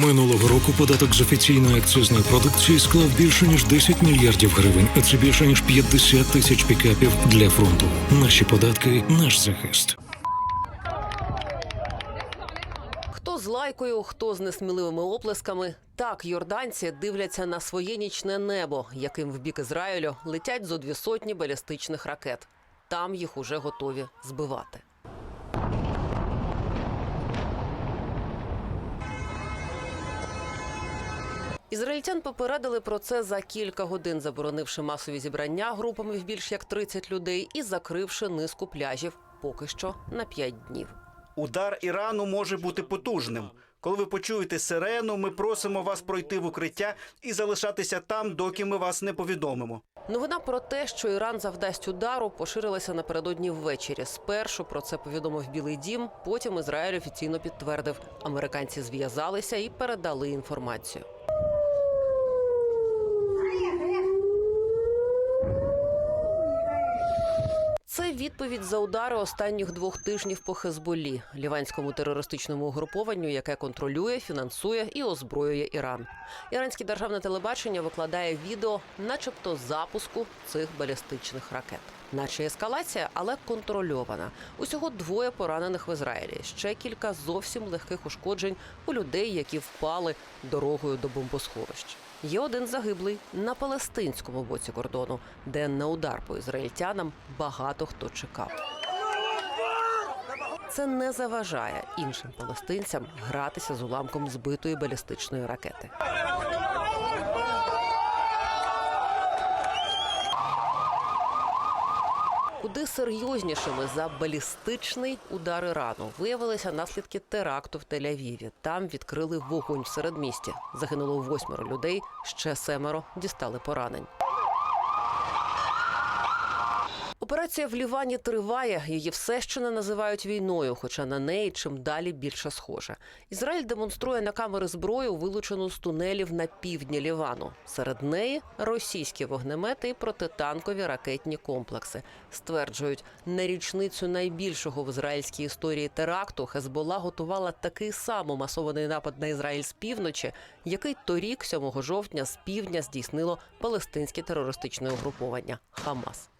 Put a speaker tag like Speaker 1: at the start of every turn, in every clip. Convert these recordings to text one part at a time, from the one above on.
Speaker 1: Минулого року податок з офіційної акцизної продукції склав більше ніж 10 мільярдів гривень, а це більше ніж 50 тисяч пікапів для фронту. Наші податки, наш захист.
Speaker 2: Хто з лайкою, хто з несміливими оплесками. Так йорданці дивляться на своє нічне небо, яким в бік Ізраїлю летять зо дві сотні балістичних ракет. Там їх уже готові збивати. Ізраїльтян попередили про це за кілька годин, заборонивши масові зібрання групами в більш як 30 людей і закривши низку пляжів поки що на 5 днів.
Speaker 3: Удар Ірану може бути потужним. Коли ви почуєте сирену, ми просимо вас пройти в укриття і залишатися там, доки ми вас не повідомимо.
Speaker 2: Новина про те, що Іран завдасть удару, поширилася напередодні ввечері. Спершу про це повідомив Білий Дім. Потім Ізраїль офіційно підтвердив. Американці зв'язалися і передали інформацію. Це відповідь за удари останніх двох тижнів по Хезболі, ліванському терористичному угрупованню, яке контролює, фінансує і озброює Іран. Іранське державне телебачення викладає відео, начебто запуску цих балістичних ракет. Наче ескалація, але контрольована. Усього двоє поранених в Ізраїлі. Ще кілька зовсім легких ушкоджень у людей, які впали дорогою до бомбосховищ. Є один загиблий на палестинському боці кордону, де на удар по ізраїльтянам багато хто чекав. Це не заважає іншим палестинцям гратися з уламком збитої балістичної ракети. Куди серйознішими за балістичний удар Ірану виявилися наслідки теракту в Тель-Авіві. Там відкрили вогонь в середмісті. Загинуло восьмеро людей, ще семеро дістали поранень. Операція в Лівані триває. Її все ще не називають війною, хоча на неї чим далі більше схоже. Ізраїль демонструє на камери зброю, вилучену з тунелів на півдні Лівану. Серед неї російські вогнемети і протитанкові ракетні комплекси. Стверджують, на річницю найбільшого в ізраїльській історії теракту Хезбола готувала такий самий масований напад на Ізраїль з півночі, який торік, 7 жовтня, з півдня здійснило палестинське терористичне угруповання Хамас.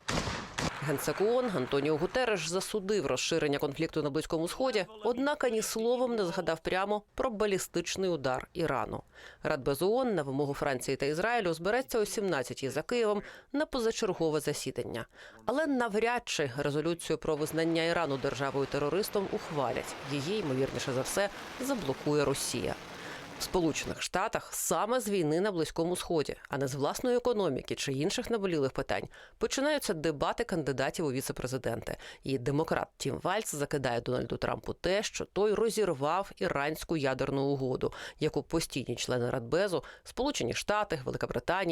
Speaker 2: Генсек ООН Антоніо Гутереш засудив розширення конфлікту на близькому сході, однак ані словом не згадав прямо про балістичний удар Ірану. Радбез ООН на вимогу Франції та Ізраїлю збереться о 17-й за Києвом на позачергове засідання. Але навряд чи резолюцію про визнання Ірану державою терористом ухвалять. Її ймовірніше за все заблокує Росія. Сполучених Штатах саме з війни на близькому сході, а не з власної економіки чи інших наболілих питань, починаються дебати кандидатів у віце-президенти. І демократ Тім Вальц закидає Дональду Трампу те, що той розірвав іранську ядерну угоду, яку постійні члени Радбезу, Сполучені Штати, Велика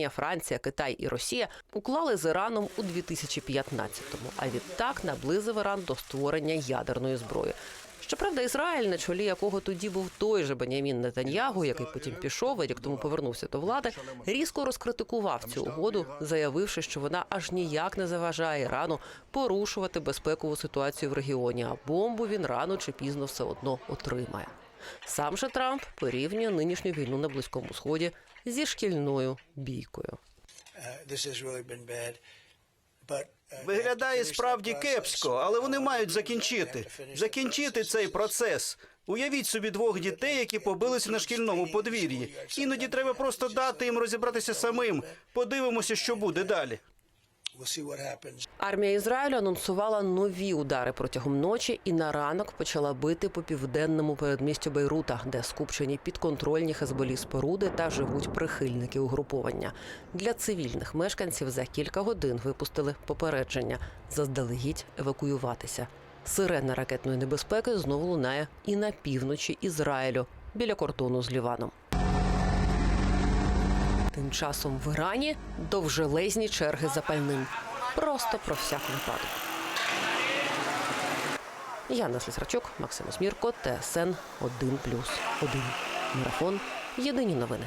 Speaker 2: Франція, Китай і Росія уклали з Іраном у 2015-му, А відтак наблизив Іран до створення ядерної зброї. Щоправда, Ізраїль, на чолі якого тоді був той же Бенямін Нетаньягу, який потім пішов, і рік тому повернувся до влади, різко розкритикував цю угоду, заявивши, що вона аж ніяк не заважає Ірану порушувати безпекову ситуацію в регіоні, а бомбу він рано чи пізно все одно отримає. Сам же Трамп порівнює нинішню війну на близькому сході зі шкільною бійкою.
Speaker 3: Виглядає справді кепсько, але вони мають закінчити. Закінчити цей процес. Уявіть собі двох дітей, які побилися на шкільному подвір'ї. Іноді треба просто дати їм розібратися самим. Подивимося, що буде далі.
Speaker 2: Армія Ізраїлю анонсувала нові удари протягом ночі і на ранок почала бити по південному передмістю Бейрута, де скупчені підконтрольні хезболі споруди та живуть прихильники угруповання. Для цивільних мешканців за кілька годин випустили попередження заздалегідь евакуюватися. Сирена ракетної небезпеки знову лунає і на півночі Ізраїлю біля кордону з Ліваном. Тим часом в Ірані довжелезні черги за пальним. Просто про всяк випадок. Яна Слісарчук, Максим Смірко, ТСН 1+,1. Марафон. Єдині новини.